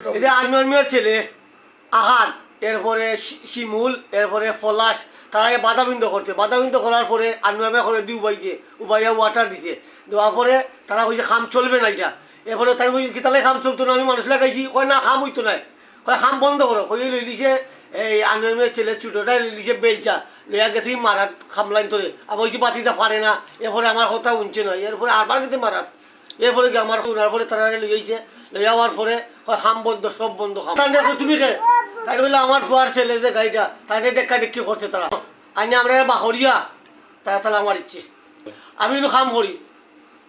এই যে আনমর মিয়ার ছেলে, আহান, এরপরে শিমুল, এরপরে পলাশ তারা আগে বাধাবিন্দ করছে। বাধাবিন্দ করার পরে আনমর মিয়া করে দি উবাইছে, উবাইয়া ওয়াটার দিছে। দেওয়ার পরে তারা কইছে, খাম চলবে না এটা। এরপরে তাই কইছে, কি তাহলে খাম চলতো না? আমি মানুষ লাগাইছি। কয়, না, খাম হইতো না। কয়, খাম বন্ধ করো। কই লই লিছে এই মিয়ার ছেলে ছোটোটাই লই লিছে বেলচা। লইয়া গেছি মারাত খামলাইন তোরে আবার ওই বাতিটা পারে না। এরপরে আমার কথা উনছে না। এরপরে আবার গেছে মারাত। এরপরে কি আমার শোনার পরে তারা লইছে পরে খাম বন্ধ, সব বন্ধ তাই তুমি কে? তাই বলে আমার ফুয়ার ছেলে যে তাই করছে তারা? আইনি আমরা বাহরিয়া আমি খাম করি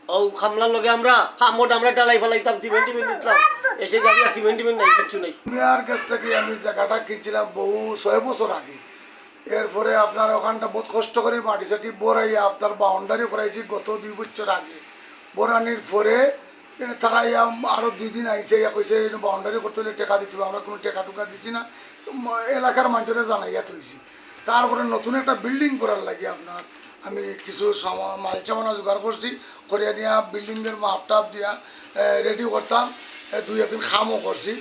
ও, খামলার লগে আমরা খামট আমরা ডালাই ফেলাইতাম, সিমেন্ট টিমেন্ট দিতাম এসে গাড়ি সিমেন্ট টিমেন্ট নাই, কিচ্ছু নেই। মিয়ার কাছ থেকে আমি জায়গাটা কিনছিলাম বহু ছয় বছর আগে, এরপরে আপনার ওখানটা বহুত কষ্ট করে মাটি সাটি বড়াই আপনার বাউন্ডারি করাইছি গত দুই বছর আগে। বরানির পরে তারা ইয়া আরও দুই দিন আইসে ইয়া বাউন্ডারি করতে হলে টেকা দিতে আমরা কোনো টেকা টুকা দিছি না। এলাকার মানুষেরা জানাইয়া থইছি তারপরে নতুন একটা বিল্ডিং করার লাগে আপনার। আমি কিছু মাল সামানা জোগাড় করছি, করিয়া নিয়া বিল্ডিংয়ের মাপ টাপ দিয়া রেডি করতাম। দুই একদিন খামও করছি।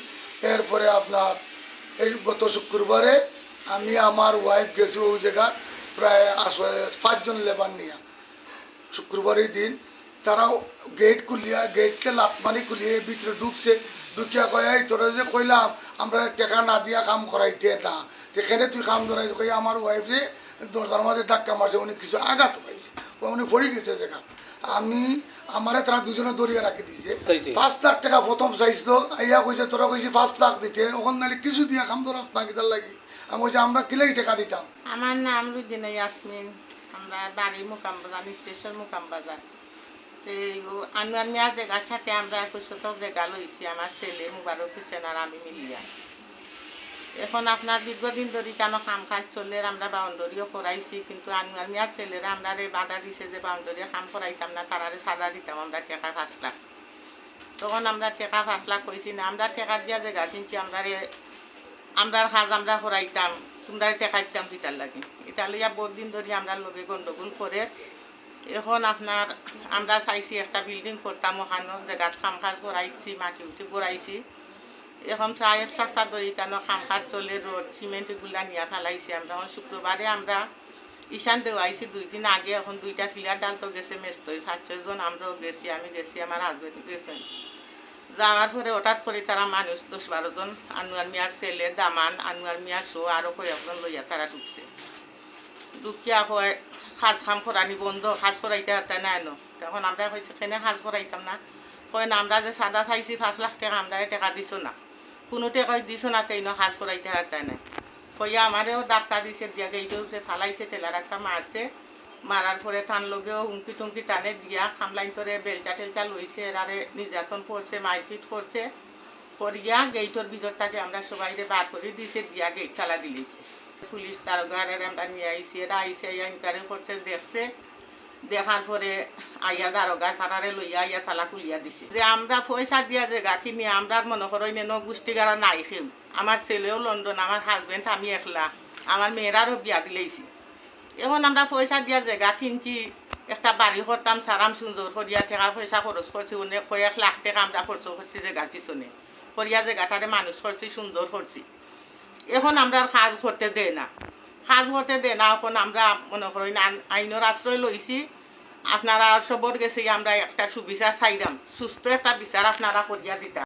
এরপরে আপনার, এই গত শুক্রবারে আমি আমার ওয়াইফ গেছি ওই জায়গা, প্রায় পাঁচজন লেবার নিয়ে। শুক্রবারের দিন তারাও গেট খুলিয়া গেটকে লাটমারি খুলিয়ে ভিতরে ঢুকছে। ঢুকিয়া কয় এই তোরা যে কইলাম আমরা টেকা না দিয়া কাম করাইতে না সেখানে তুই কাম ধরাই কই আমার ওয়াইফে দরজার মাঝে ধাক্কা মারছে উনি কিছু আঘাত পাইছে। উনি পড়ে গেছে জায়গা আমি আমারে তারা দুজনে দরিয়া রাখি দিছে। পাঁচ লাখ টাকা প্রথম চাইছিল আইয়া কইছে তোরা কইছি পাঁচ লাখ দিতে। ওখান নাহলে কিছু দিয়া কাম ধরাস না কিতার লাগি। আমি কইছি আমরা কিলাই টাকা দিতাম? আমার নাম রুজিনা ইয়াসমিন। আমরা বাড়ি মুকাম বাজার নিতেশ্বর মুকাম বাজার। আনোয়ার মিয়া জায়গার সাথে আমরা একশো শতক জায়গা লইছি আমার ছেলে মুবারক হোসেন আর আমি মিলিয়া। এখন আপনার দীর্ঘদিন ধরে কেন কাম কাজ চলে আমরা বাউন্ডারিও করাইছি, কিন্তু আনোয়ার মিয়ার ছেলেরা আমরা বাধা দিছে যে বাউন্ডারি কাম করাইতাম না, তারারে সাদা দিতাম, আমরা টেকা পাঁচ তখন আমরা টেকা পাঁচ লাখ না, আমরা টেকা দিয়া জায়গা কিনছি, আমরা আমরার কাজ আমরা করাইতাম তোমরা টেকা দিতাম দিতার লাগে। এটা লইয়া বহুত দিন ধরে আমরা লগে গন্ডগোল করে এখন আপনার, আমরা চাইছি একটা বিল্ডিং করতাম ওখানো জায়গাত খাম কাজ করাইছি মাটি উঠি গড়াইছি এখন প্রায় এক সপ্তাহ ধরে কেন খাম কাজ চলে রোড সিমেন্ট এগুলা নিয়ে ফেলাইছি আমরা। এখন শুক্রবারে আমরা ঈশান দেওয়াইছি দুই দিন আগে এখন দুইটা ফিলার ডাল তো গেছে মেস্তই পাঁচ ছয়জন, আমরাও গেছি, আমি গেছি আমার হাজবেন্ড গেছেন যাওয়ার পরে হঠাৎ করে তারা মানুষ দশ বারো জন আনোয়ার মিয়ার ছেলে, দামান আনোয়ার মিয়ার শো আরও কয়েকজন লইয়া তারা ঢুকছে। ঢুকিয়া কয় সাজ খাম করানি বন্ধ, সাজ করাইতে হাতে না। এনো তখন আমরা কইছি কেনে সাজ করাইতাম না। কয়, না, আমরা যে সাদা চাইছি, পাঁচ লাখ টাকা আমরা টাকা দিছো না। কোনোতে টাকাই দিছো না তেইন সাজ করাইতে হাতে নাই। কইয়া আমারেও ডাক্তার দিছে, দিয়া গেইটেও সে ফালাইছে ঠেলার একটা মারছে মারার পরে তান লগেও হুমকি টুমকি টানে দিয়া, খামলাইন তোরে বেলচা টেলচা লইছে এরারে নির্যাতন করছে মারপিট করছে করিয়া গেইটর ভিতরটাকে আমরা সবাই বার করে দিছে, দিয়া গেট তালা দিলিছে পুলিশ তার ঘরে আমরা নিয়ে আইছি এরা আইসে ইনকারি করছে দেখছে। দেখার পরে আইয়া দারোগা তারারে লইয়া আইয়া তালা খুলিয়া দিছে। যে আমরা পয়সা দিয়া যে গাখি নিয়ে আমরা মনে করো ন গোষ্ঠী গাড়া নাই কেউ আমার ছেলেও লন্ডন, আমার হাজবেন্ড আমি একলা। আমার মেয়েরারও বিয়া দিলেইছি এখন আমরা পয়সা দিয়া জায়গা কিনছি, একটা বাড়ি করতাম, সারাম সুন্দর করিয়া টাকা পয়সা খরচ করছি, অনেক কয়েক লাখ টাকা আমরা খরচ করছি জায়গার পিছনে। করিয়া জায়গাটারে মানুষ করছি, সুন্দর করছি। এখন আমরা আর কাজ করতে দেয় না। সাজ করতে দেয় না, এখন আমরা মনে করি আইনের আশ্রয় লইছি। আপনারা সবর গেছি, আমরা একটা সুবিচার চাইলাম। সুস্থ একটা বিচার আপনারা করিয়া দিতাম।